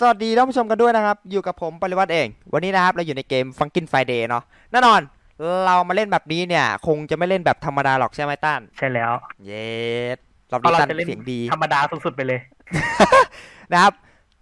สวัสดีท่านผู้ชมกันด้วยนะครับ อยู่กับผมปริวัติเอง วันนี้นะครับ เราอยู่ในเกม Funkin Friday เนาะแน่นอน เรามาเล่นแบบนี้เนี่ย คงจะไม่เล่นแบบธรรมดาหรอกใช่ไหมต้านใช่แล้ว เย็ดรอบเพราะนี้เราต้านจะเล่นเสียงดี ธรรมดาสุดๆไปเลย นะครับ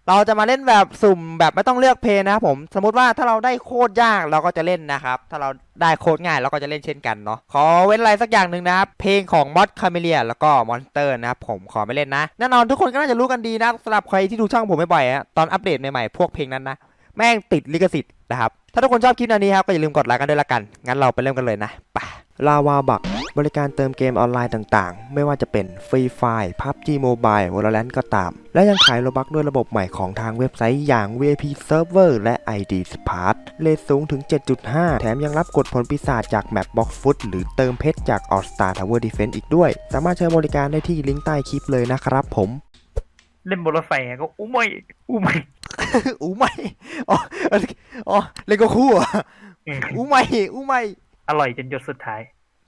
เราจะมาเล่นแบบสุ่มแบบไม่ต้องเลือกเพลงนะครับผมสมมติว่าถ้าเราได้โคตรยากเราก็จะเล่นนะครับ ถ้าเราได้โคตรง่ายเราก็จะเล่นเช่นกันเนาะขอเว้นอะไรสักอย่างหนึ่งนะครับเพลงของมอสคาเมเลียแล้วก็มอนสเตอร์นะครับผมขอไม่เล่นนะแน่นอนทุกคนก็น่าจะรู้กันดีนะสำหรับใครที่ดูช่องผมบ่อยๆอะตอนอัปเดตใหม่ๆพวกเพลงนั้นนะแม่งติดลิขสิทธิ์นะครับถ้าทุกคนชอบคลิปนวนี้ครับก็อย่าลืมกดไลค์กันด้วยละกันงั้นเราไปเริ่มกันเลยนะไปลาวาบัก บริการเติมเกมออนไลน์ต่างๆ ไม่ว่าจะเป็นฟรีไฟล์ PUBG Mobile Valorant ก็ตาม และยังขายโลบักด้วยระบบใหม่ของทางเว็บไซต์อย่าง VIP Server และ ID Smart เลทสูงถึง 7.5 แถมยังรับกดผลปีศาจจากแมป Box Foot หรือเติมเพชรจาก All Star Tower Defense อีกด้วย สามารถใช้บริการได้ที่ลิงก์ใต้คลิปเลยนะครับผม เล่นบนรถไฟก็อู้ไม่อู้ไม่อู้ไม่อ๋ออ๋อเล่นก็คู่อะอู้ไม่อู้ไม่อร่อยจนหยดสุดท้าย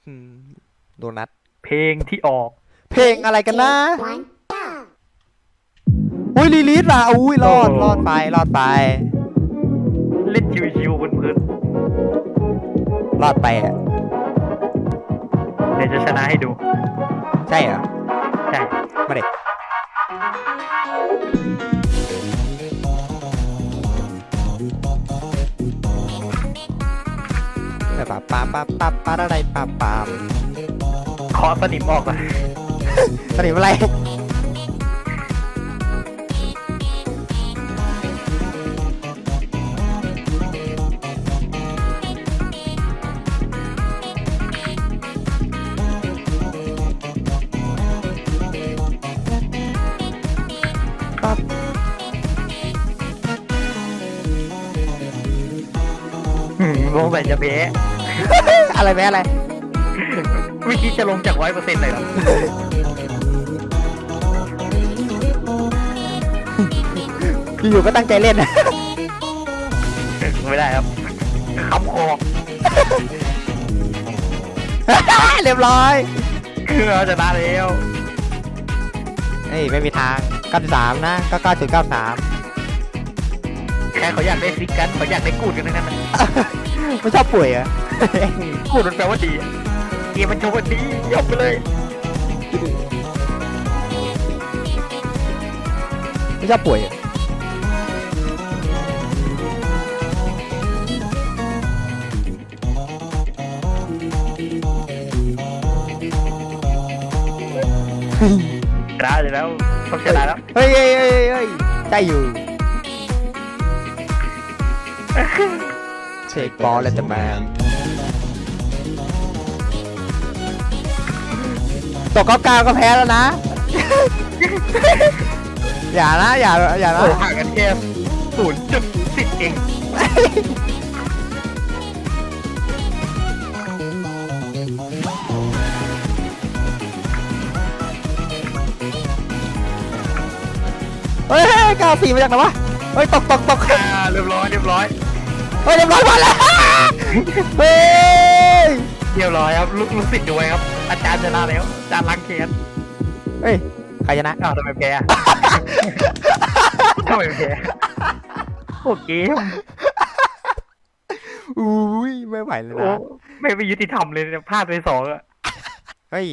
อืมโดนัทเพลงที่ออก เพลงอะไรกันนะอุ้ยลีลีดล่ะอุ้ยรอดโอ้รอดไปรอดไป เล่นชิวๆบนพื้นรอดไปอะเดี๋ยวจะชนะให้ดู ใช่เหรอ ใช่ มาเด็ก ปะปะปะปะปะอะไรปะปะขอสนิมออกก่อนตอนนี้อะไร อะไรแม่อะไรไม่คิดจะลงจากร้อยเปอร์เซ็นต์เลยเหรออยู่ๆก็ตั้งใจเล่นนะไม่ได้ครับคำคอเรียบร้อยคือเราชนะแล้วเฮ้ยไม่มีทาง93นะก็9093แค่เขาอยากได้ซิกกันเขาอยากได้กูดกันทั้งนั้นนะไม่ชอบป่วยเหรอ กูดมันแปลว่าดีอะเกมมันโชว์ว่าดียกไปเลยไม่ชอบป่วยเหรอเฮ้ยชนะเลยแล้วต้องชนะแล้วเฮ้ยเฮ้ยเฮ้ยเฮ้ยได้อยู่เช็คบอลแล้วแต่แมน ตกเก้าเก้าก็แพ้แล้วนะ อย่านะอย่าอย่านะ โอ้ห่างกันแค่ศูนย์จุดสิบเองเฮ้ยเก้าสี่มาจากไหนวะ เฮ้ยตกตกตกอ่าเรียบร้อยเรียบร้อย เฮ้ยเรียบร้อยหมดแล้ว เฮ้ย เรียบร้อยครับลูกลูกศิษย์ด้วยครับ อาจารย์ชนะแล้วอาจารย์ล้างแค้นเฮ้ยใครชนะอ้าวทำไมแพ้อะ ทำไมแพ้โอเคมอุ้ยไม่ไหวเลยโอ้นะไม่ไปยุติธรรมเลยเนี่ยพลาดไปสองอะเฮ้ย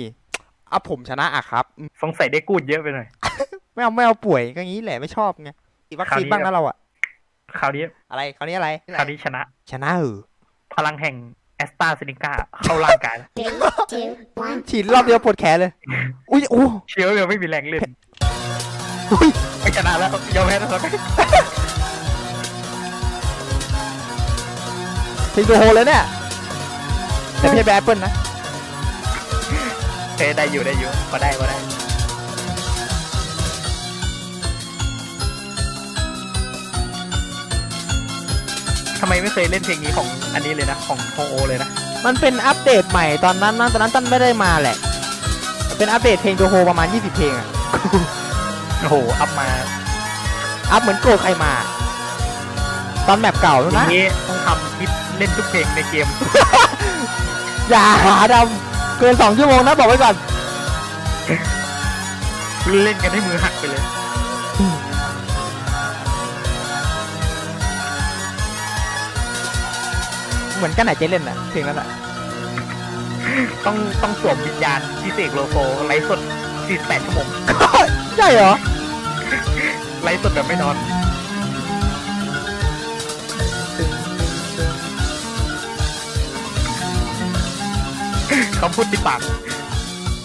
เอาผมชนะอะครับอืมสงสัยได้กูดเยอะไปหน่อย ไม่เอาไม่เอาป่วยก็งี้แหละไม่ชอบไงอีกวัคซีนคราวนี้ บ้างนะเราอะคราวนี้อะไรคราวนี้อะไรคราวนี้ชนะ ชนะเออพลังแห่งแอ สตาเซเนกาเข้าร่างกายแล้ว Three, two, one. ฉีดรอบเดียวปวดแขนเลย อุ้ยโอ้เชื้อยังไม่มีแรงเล่นอุ้ยไม่ชนะแล้วยอมแพ้แล้วครับเพลงโดโฮเลยเนี่ยแต่ไม่ใช่แบรนด์แอปเปิลนะเอ้ยได้อยู่ได้อยู่ก็ได้ก็ได้ำไมไม่เคยเล่นเพลงนี้ของอันนี้เลยนะ ของโฮโอเลยนะ มันเป็นอัปเดตใหม่ตอนนั้นนะตอนนั้นตั้นไม่ได้มาแหละ เป็นอัปเดตเพลงโดโฮประมาณ 20 เพลงอะโอ้โห อัพมา อัพเหมือนโกรธใครมา ตอนแมปเก่าอแล้วย่านะงนี้ต้องทำคลิปเล่นทุกเพลงในเกม อย่าหาดำเกินสองชั่วโมงนะ บอกไว้ก่อน เล่นกันให้มือหักไปเลย เหมือนกันไหนจะเล่นอะเพลงนั้นอะต้องต้องสวมวิญญาณพิเศษโลโซไลฟ์สด 48 ชั่วโมง ใช่เหรอ ไลฟ์สดแบบไม่นอนคำพูดติดปาก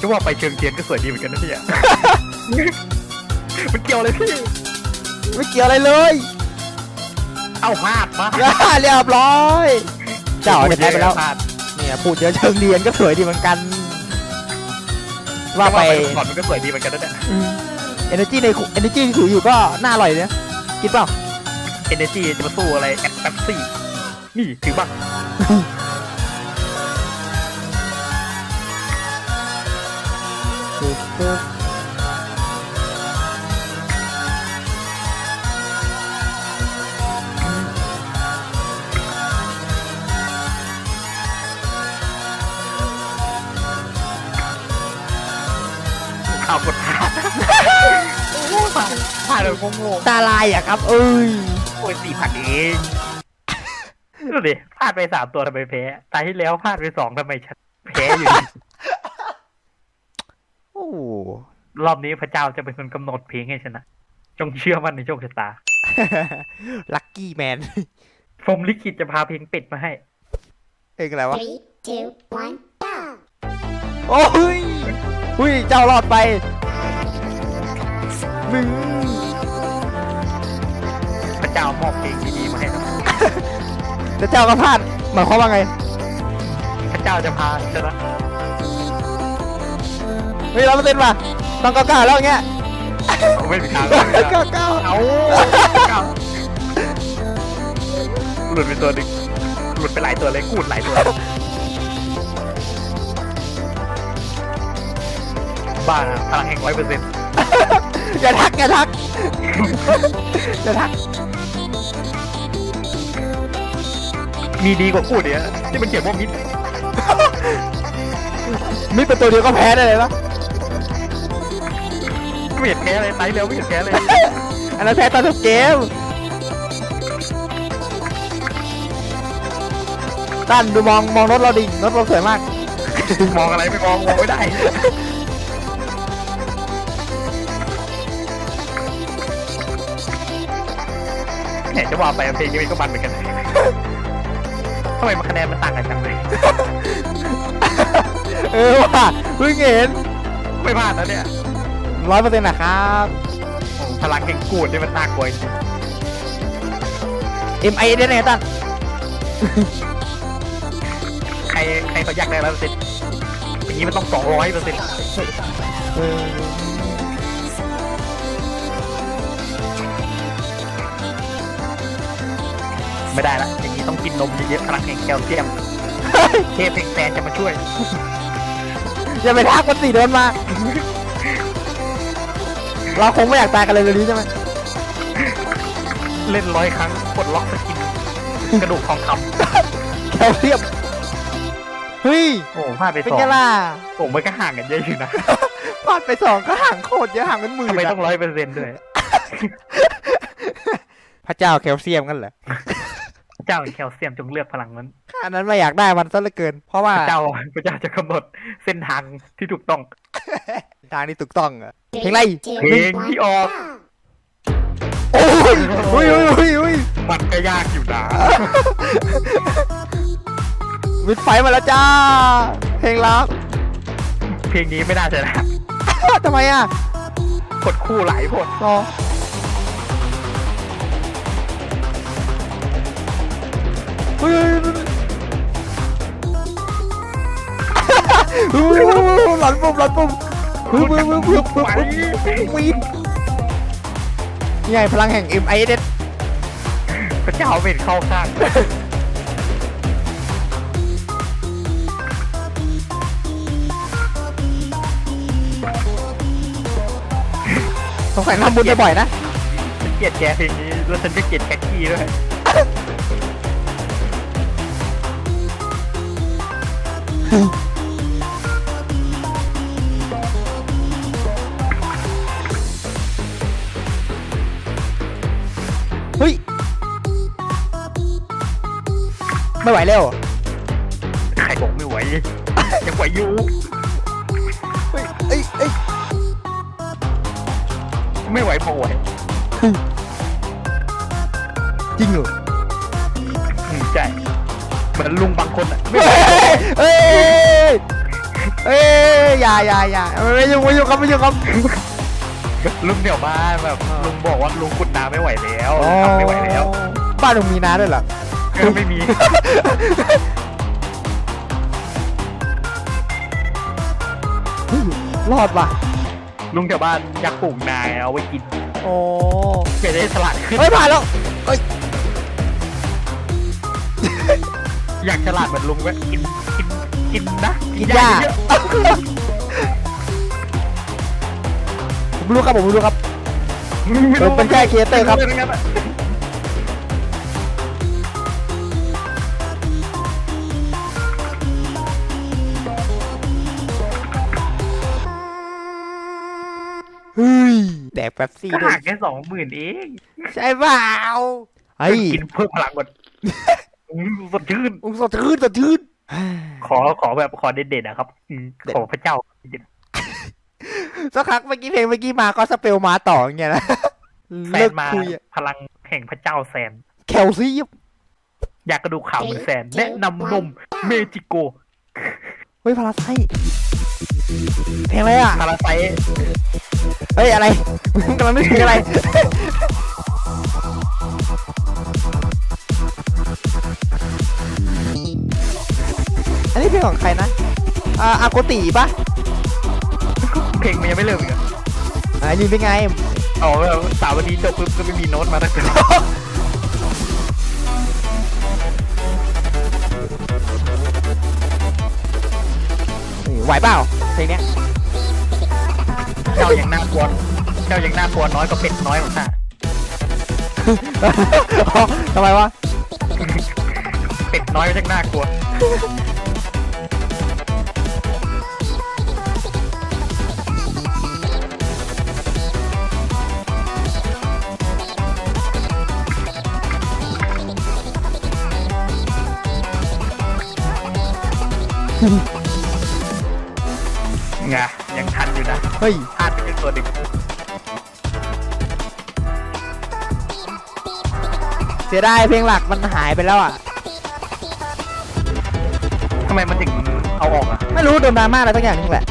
จะว่าไปเชิงเทียนก็สวยดีเหมือนกันนะพี่อะมันเกี่ยวเลยพี่ ไม่เกี่ยวอะไรเลย เอาพลาดมาเรียบร้อย เจ้าจะได้ไปแล้วพลาดเนี่ยพูดเยอะเชิงเรียนก็สวยดีเหมือนกัน ว่าไปก่อนมันก็สวยดีเหมือนกันนะเนี่ยเอเนจีในเอเนจีที่ถืออยู่ก็น่าอร่อยเลยนะคิดเปล่าเอเนจีจะมาสู้อะไรแอดแป๊บซี่นี่ถือบ้า โอ้พลาดพลาดเลยโง่ตาลายอะครับ เอ้ยๆโอ้ยสี่พันเองดูดิพลาดไปสามตัวทำไมแพ้ตาที่แล้วพลาดไปสองทำไมฉันแพ้อยู่โอ้รอบนี้พระเจ้าจะเป็นคนกำหนดเพลงให้ชนะ จงเชื่อมั่นในโชคชะตา ลัคกี้แมนผมลิขิตจะพาเพลงเป็ดมาให้ เองอะไรวะ Three, two, one, go! โอ้ยอุ้ยเจ้ารอดไป หนึ่งพระเจ้ามอบเพลงดีๆมาให้นะแต่เจ้าก็พลาดหมายความว่าไงพระเจ้าจะพาชนะเฮ้ยเราเปอร์เซ็นต์ป่ะต้องก้าวๆแล้วอย่างเงี้ยไม่มีทางก้าวก้าวเอาเอาหลุดไปตัวหนึ่งหลุดไปหลายตัวเลยกูดหลายตัวบ้านะพลังแห่งร้อยเปอร์เซ็นต์ อย่าทักอย่าทักอย่าทัก มีดีกว่ากูดเนี่ยที่มันเขียนว่ามิดมิดประตูเดียวก็แพ้ได้เลยปะไม่เห็นแพ้เลยไซส์เร็วไม่เห็นแพ้เลย อันนั้นแพ้ตอนทุกเกมตั้นดูมองมองรถเราดิรถเราสวยมาก มองอะไรไม่มองมองไม่ได้ หมจะว่าไปเพลงนี้มันก็มันเหมือนกันทำไมมันคะแนนมันต่างกันจังเลยเออว่ะเพิ่งเห็นไม่พลาดนะเนี่ยร้อยเปอร์เซ็นต์นะครับโอ้พลังแห่งกูดนี่มันน่ากลัวจริง M I ได้ไงตั้นใครใครเขาอยากได้ร้อยเปอร์เซ็นต์อย่างนี้มันต้องสองร้อยเปอร์เซ็นต์ เออ ไม่ได้ละอย่างนี้ต้องกินนมเยอะๆพลังแห่งแคลเซียมเทพแห่งแฟนจะมาช่วย อย่าไปทักมันสิโดนมา เราคงไม่อยากตายกันเลยเร็วนี้ใช่ไหมเล่นร้อยครั้งกดล็อกสกินกระดูกทองคแคลเซียมเฮ้ยำโอ้พลาดไปเป็นสองไงล่ะผมมันก็ห่างกันเยอะอยู่นะพลาดไปสองก็ห่างโคตรเยอะห่างเป็นหมื่นทำไมอะ ต้องร้อยเปอร์เซ็นต์ด้วย พระเจ้าแคลเซียมกันเหรอ เจ้าแคลเซียมจงเลือกพลังนั้นข้านั้นไม่อยากได้มันซะเหลือเกิน เพราะว่าพระเจ้าพระเจ้าจะกำหนดเส้นทางที่ถูกต้อง ทางนี้ถูกต้องอะเพลงอะไร Two, เพลง one, ที่ออก go! โอ้ยอุ้ยอุ้ยอุ้ยอุ้ยมันก็ยากอยู่นะมิดไฟมาแล้วจ้า เพลงรักเพลงนี้ไม่น่าจะนะทำไมอะกดคู่หลายคนรอ เฮ้ยเฮ้ยเฮ้ยเฮ้ยเฮ้ยหลันปุ่มหลันปุ่มเฮ้ยเฮ้ยเฮ้ยเฮ้ยเฮ้ยเฮ้ยเฮ้ยวีดนี่ไงพลังแห่ง M I S พระเจ้าเป็นเข้าข้างสงสัยทำบุญบ่อยๆนะฉันเกลียดแกเพลงนี้แล้วฉันก็เกลียดแคทกี้ด้วย เฮ้ย ไม่ไหวแล้วยังไหวอยู่เฮ้ยเอ้ยเอ้ยไม่ไหวพอไหวจริงเหรออืมใช่ เหมือนลุงบางคนอะเฮ้ยเฮ้ยเฮ้ยอย่าอย่าอย่าไม่ยุ่งไม่ยุ่งครับไม่ยุ่งครับ ลุงเดี๋ยวบ้านแบบ ลุงบอกว่าลุงกุดน้ำไม่ไหวแล้วทำไม่ไหวแล้วบ้านลุงมีน้าด้วยเหรอ ก็ไม่มีเฮ้ยรอดว่ะลุงแถวบ้านอยากปลูกนายเอาไว้กินโอ้อยากได้สลัดขึ้นเฮ้ยผ่านแล้วเฮ้ย อยากฉลาดเหมือนลุงไว้กินกินกินนะกินหญ้า เยอะผมรู้ครับผมรู้ครับไม่ผมเป็นแค่ครีเอเตอร์ครับ ไม่งั้นอะเฮ้ยแดกแป๊บซี่ก็ด้วยหักแค่สองหมื่นเองใช่เปล่าเฮ้ย กินเพิ่มพลังหมดอืม สดชื่นอุ้งสดชื่นสดชื่นขอขอแบบขอเด็ดๆนะครับอืมเด็ดขอพระเจ้าเด็ดสักพักเมื่อกี้เพลงเมื่อกี้มาก็สเปลมาต่ออย่างเงี้ยนะแซเลินกมาคุยอะพลังแห่งพระเจ้าแซนแคลซี่อยากกระดูกขาวเหมือนแซนแนะนำนมเมจิโกเฮ้ยพาราไซเพลงอะไรอะพาราไซต์เฮ้ยอะไรมึงกำลังนึกถึงอะไร นนี้เพลงของใครนะอ่าอาโกติปะเพลงมันยังไม่เริ่มอีกอะอ่ายืนเป็นไงอ๋อสาววันนี้จบปุ๊บก็ไม่มีโน้ตมาตั้งแต่ ไหวเปล่าเพลงเนี้ยเจ้ายังน่ากลัวเจ้ายังน่ากลัวน้อยกว่าเป็ดน้อยของข้าอ๋อทำไมวะ เป็ดน้อยก็ยังน่ากลัว ไงยังทันอยู่นะเฮ้ยพลาดไปแค่ตัวหนึ่งเสียดายเพลงหลักมันหายไปแล้วอะ ทำไมมันถึงเอาออกอะ ไม่รู้โดนดราม่าอะไรสักอย่างนึงแหละ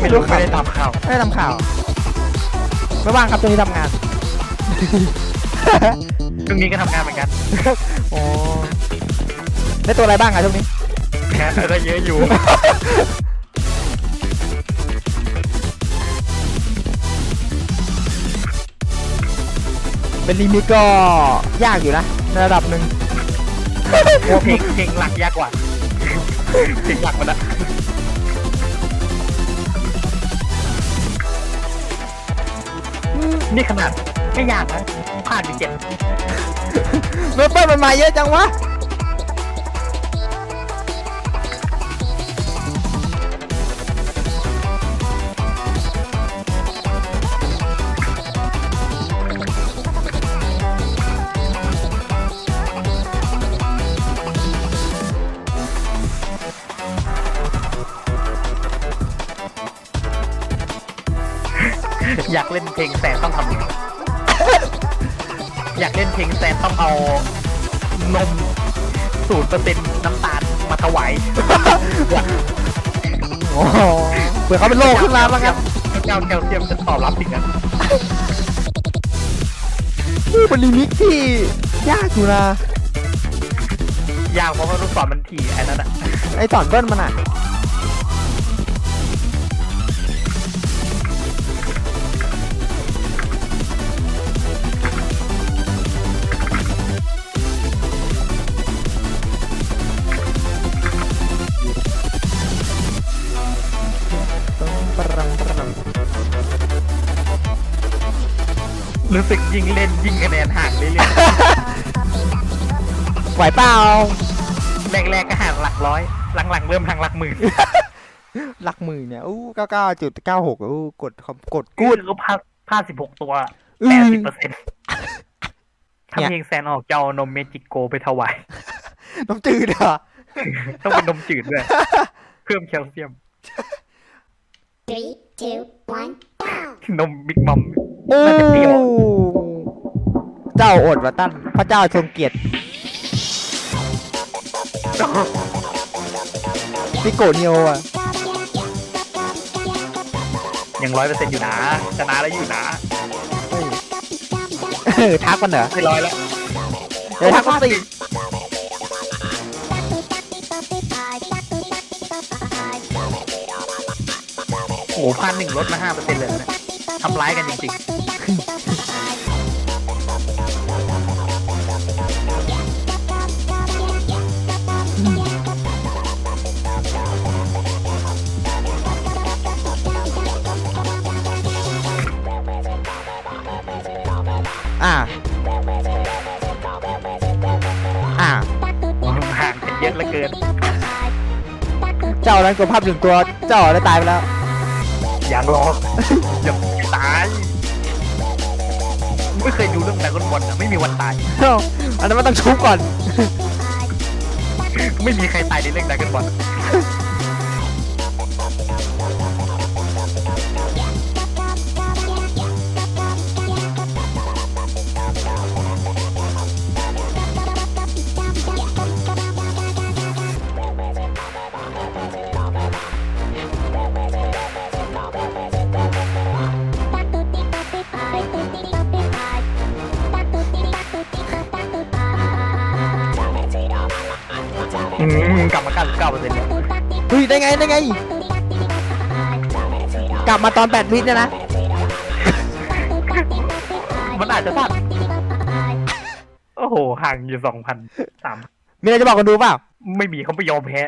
ไม่รู้ไม่รู้ครับไม่ได้ตามข่าวไม่ได้ทำข่าว ไม่ว่างครับช่วงนี้ทำงาน ช่วงนี้ก็ทำงานเหมือนกัน โอ้ได้ตัวอะไรบ้างอะช่วงนี้ งานก็เยอะอยู่ เป็นรีมิกก็ยากอยู่นะในระดับหนึ่งโอ้เพลงเพลงหลักยากกว่าเพลงหลักมันละนี่ขนาดไม่ยากนะผ่านไปเจ็ดเมเปิลมันมาเยอะจังวะ อยากเล่นเพลงแซนต้องทำยังไงอยากเล่นเพลงแซนต้องเอานมศูนย์เปอร์เซ็นต์น้ำตาลมาถวายโอ้โหเผื่อเขาเป็นโรคขึ้นมาบ้างครับเจ้าแคลเซียมจะตอบรับสิ่งนั้นนี่เป็นรีมิกที่ยากอยู่นะยากเพราะว่าลูกศรมันถี่ไอ้นั่นอะไอตอนเบิ้ลมันอะ รู้สึกยิ่งเล่นยิ่งคะแนนห่างเรื่อยไหวเปล่าๆแรกๆก็ห่างหลักร้อย หลังๆเริ่มห่างหลักหมื่นหลักหมื่นเนี่ยอู้เก้าเก้าจุดเก้าหกอู้กดคอมกดกูกูดดก็พลาดพลาดสิบหกตัวอืแปดมสิบเปอร์เซ็นต์ถ้าเนี่ยเพลงแซนออกจะเอานมเมจิโกไปถวาย น้ำจืดเหรอต้องเป็นนมจืดด้วย เพิ่มแคลเซียม Three, two, one, go! นมบิ๊กมัมโอ้น่าจะเปรี้ยว เจ้าอดวะตั้นพระเจ้าทรงเกียรติพิโกะเนียวอะ ยังร้อยเปอร์เซ็นต์อยู่นะชนะแล้วอยู่นะเฮ้ยทักมันเหรอไม่ร้อยแล้วเดี๋ยวทักมันสิโอ้โหพันหนึ่งลดมาห้าเปอร์เซ็นต์เลยนะทำร้ายกันจริงอ่า อ่าๆห่างกันเยอะเหลือเกิน เจ้านั้นกดภาพหนึ่งตัว เจ้าได้ตายไปแล้ว อย่างรอ อย่า ตายไม่เคยดูเรื่องดราก้อนบอลนะไม่มีวันตาย เอ้าอันนั้นมันต้องชุบก่อน ไม่มีใครตายในเรื่องดราก้อนบอล กลับมา99เปอร์เซ็นต์แล้วเฮ้ยได้ไงได้ไง กลับมาตอนแปดวิเนี่ยนะ มันอาจจะพลาดโอ้โหห่างอยู่สองพันสามมีอะไรจะบอกกันดูเปล่า ไม่มีเขาไม่ยอมแพ้